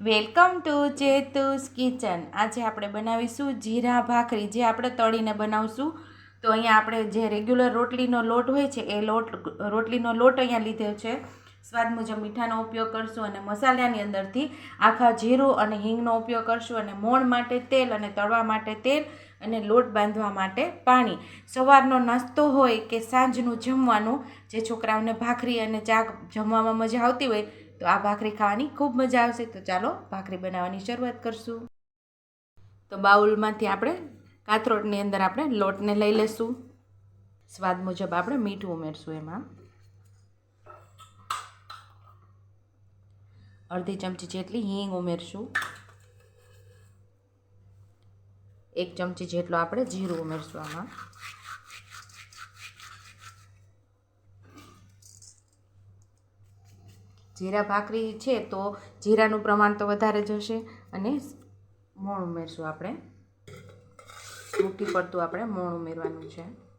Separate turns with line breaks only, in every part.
Welcome to જેતુસ kitchen. આજે આપણે બનાવીશું જીરા ભાખરી, જે આપણે તળીને બનાવશું. તો અહીંયા આપણે જે રેગ્યુલર રોટલીનો લોટ હોય છે, એ લોટ રોટલીનો લોટ અહીંયા લીધો છે. સ્વાદ મુજબ મીઠાનો ઉપયોગ કરશું અને મસાલાની અંદરથી આખા જીરું અને હિંગનો ઉપયોગ કરશું અને મોણ માટે તેલ અને તળવા માટે તેલ અને લોટ બાંધવા માટે પાણી. સવારનો નાસ્તો હોય કે સાંજનું જમવાનું, જે છોકરાઓને ભાખરી અને ચા જમવામાં મજા આવતી હોય, તો આ ભાખરી ખાવાની ખૂબ મજા આવશે. તો ચાલો ભાખરી બનાવવાની શરૂઆત કરશું. તો બાઉલમાંથી આપણે કાથરોટની અંદર આપણે લોટને લઈ લેશું. સ્વાદ મુજબ આપણે મીઠું ઉમેરશું એમાં. અડધી ચમચી જેટલી હિંગ ઉમેરશું. એક ચમચી જેટલો આપણે જીરું ઉમેરશું આમાં. જીરા ભાખરી છે તો જીરાનું પ્રમાણ તો વધારે જશે અને મોણ ઉમેરશું આપણે. મૂકી પડતું આપણે મોણ ઉમેરવાનું છે.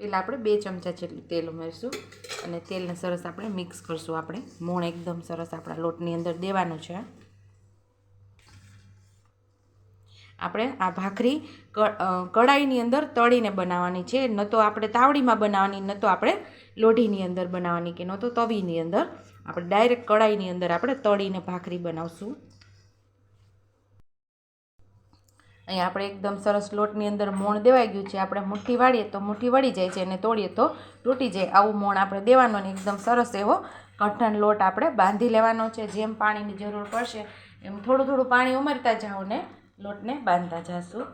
પહેલાં આપણે બે ચમચા જેટલું તેલ ઉમેરીશું અને તેલને સરસ આપણે મિક્સ કરશું આપણે. મોણ એકદમ સરસ આપણા લોટની અંદર દેવાનું છે. આપણે આ ભાખરી કડાઈની અંદર તળીને બનાવવાની છે. ન તો આપણે તાવડીમાં બનાવવાની, ન તો આપણે લોઢીની અંદર બનાવવાની કે ન તો તવીની અંદર. આપણે ડાયરેક્ટ કડાઈની અંદર આપણે તળીને ભાખરી બનાવશું. અહીંયા આપણે એકદમ સરસ લોટની અંદર મોણ દેવાઈ ગયું છે. આપણે મુઠ્ઠી વાળીએ તો મુઠ્ઠી વળી જાય છે અને તોડીએ તો તૂટી જાય. આવું મોણ આપણે દેવાનો ને એકદમ સરસ એવો કઠણ લોટ આપણે બાંધી લેવાનો છે. જેમ પાણીની જરૂર પડશે એમ થોડું થોડું પાણી ઉમેરતા જાઓ ને લોટને બાંધતા જશું.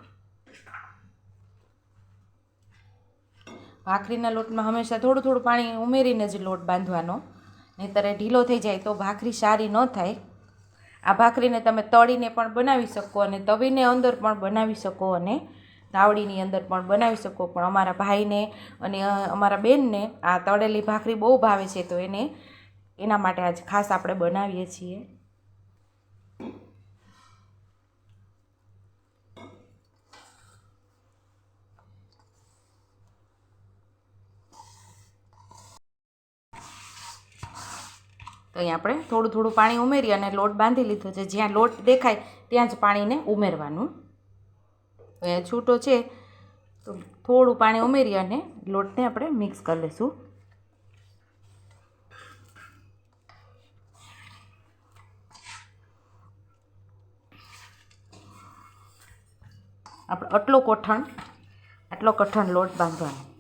ભાખરીના લોટમાં હંમેશા થોડું થોડું પાણી ઉમેરીને જ લોટ બાંધવાનો. નહીંતર ઢીલો થઈ જાય તો ભાખરી સારી ન થાય. આ ભાખરીને તમે તળીને પણ બનાવી શકો અને તવીને અંદર પણ બનાવી શકો અને તાવડીની અંદર પણ બનાવી શકો. પણ અમારા ભાઈને અને અમારા બેનને આ તળેલી ભાખરી બહુ ભાવે છે, તો એને, એના માટે આજ ખાસ આપણે બનાવીએ છીએ. તો અહીં આપણે થોડું થોડું પાણી ઉમેરી અને લોટ બાંધી લીધો છે. જ્યાં લોટ દેખાય ત્યાં જ પાણીને ઉમેરવાનું. અહીંયા છૂટો છે. તો થોડું પાણી ઉમેરી અને લોટને આપણે મિક્સ કરી લઈશું. આપણે આટલો કોઠણ, આટલો કઠણ લોટ બાંધવાનો.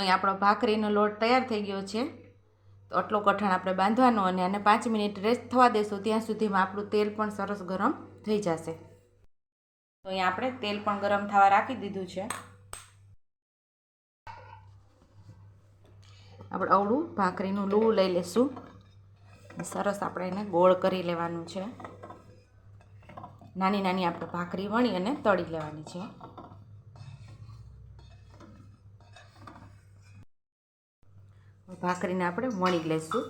અહીં આપણો ભાખરીનો લોટ તૈયાર થઈ ગયો છે. તો આટલો કઠણ આપણે બાંધવાનો અને આને પાંચ મિનિટ રેસ્ટ થવા દેશું, ત્યાં સુધીમાં આપણું તેલ પણ સરસ ગરમ થઈ જશે. તો અહીં આપણે તેલ પણ ગરમ થવા રાખી દીધું છે. આપણે અવળું ભાખરીનું લૂ લઈ લેશું. સરસ આપણે એને ગોળ કરી લેવાનું છે. નાની નાની આપણે ભાખરી વણી અને તળી લેવાની છે. ભાખરીને આપણે વણી લઈશું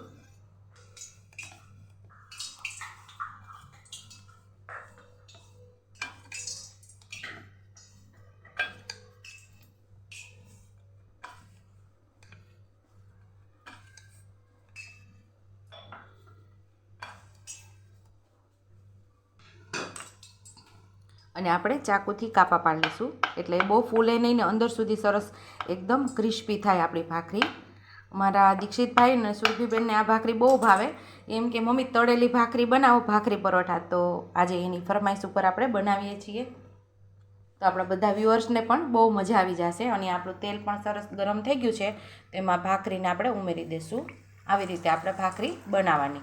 અને આપણે ચાકુથી કાપા પાડીશું એટલે બહુ ફૂલે નહીં ને અંદર સુધી સરસ એકદમ ક્રિસ્પી થાય આપણી ભાખરી. મારા દીક્ષિતભાઈ અને સુરભીબેનને આ ભાખરી બહુ ભાવે. એમ કે, મમ્મી, તળેલી ભાખરી બનાવો, ભાખરી પરોઠા. તો આજે એની ફરમાઈશ ઉપર આપણે બનાવીએ છીએ. તો આપણા બધા વ્યુઅર્સને પણ બહુ મજા આવી જશે અને આપણું તેલ પણ સરસ ગરમ થઈ ગયું છે. તેમાં ભાખરીને આપણે ઉમેરી દઈશું આવી રીતે આપણે ભાખરી બનાવવાની.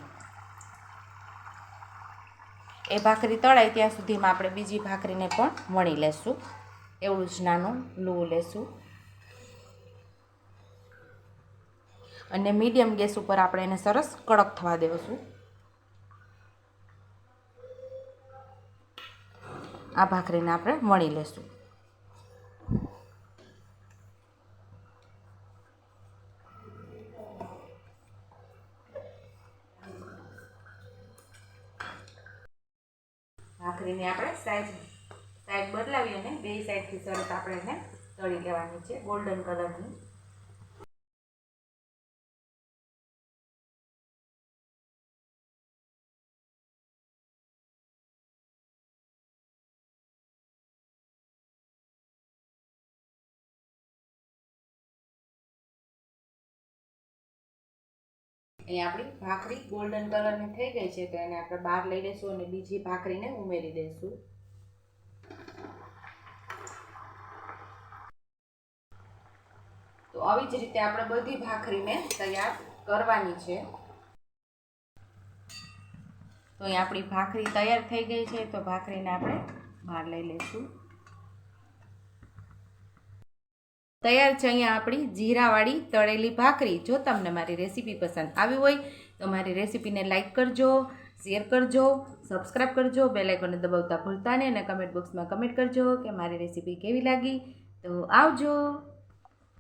એ ભાખરી તળાય ત્યાં સુધીમાં આપણે બીજી ભાખરીને પણ વણી લેશું. એવું જ નાનું લૂ લેશું. અને મીડિયમ ગેસ ઉપર આપણે એને સરસ કડક થવા દેવશું. આ ભાખરીને આપણે વણી લેશું. ભાખરીને આપણે સાઈઝ સાઈડ બદલાવી અને બે સાઈડથી સરસ આપણે એને તળી લેવાની છે ગોલ્ડન કલરની અહીંયા આપણી ભાખરી ગોલ્ડન કલરની થઈ ગઈ છે તો એને આપણે બહાર લઈ લઈશું અને બીજી ભાખરીને ઉમેરી દઈશું તો આવી જ રીતે આપણે બધી ભાખરીને તૈયાર કરવાની છે. તો અહીં આપણી ભાખરી તૈયાર થઈ ગઈ છે તો ભાખરીને આપણે બહાર લઈ લઈશું તૈયાર છે અહીંયા આપણી જીરાવાળી તળેલી ભાખરી. જો તમને મારી રેસીપી પસંદ આવી હોય, તો મારી રેસીપીને લાઇક કરજો, શેર કરજો સબસ્ક્રાઈબ કરજો, બેલ આઇકોનને દબાવતા ભૂલતા નહીં અને કમેન્ટ બોક્સમાં કમેન્ટ કરજો કે મારી રેસીપી કેવી લાગી. તો આવજો.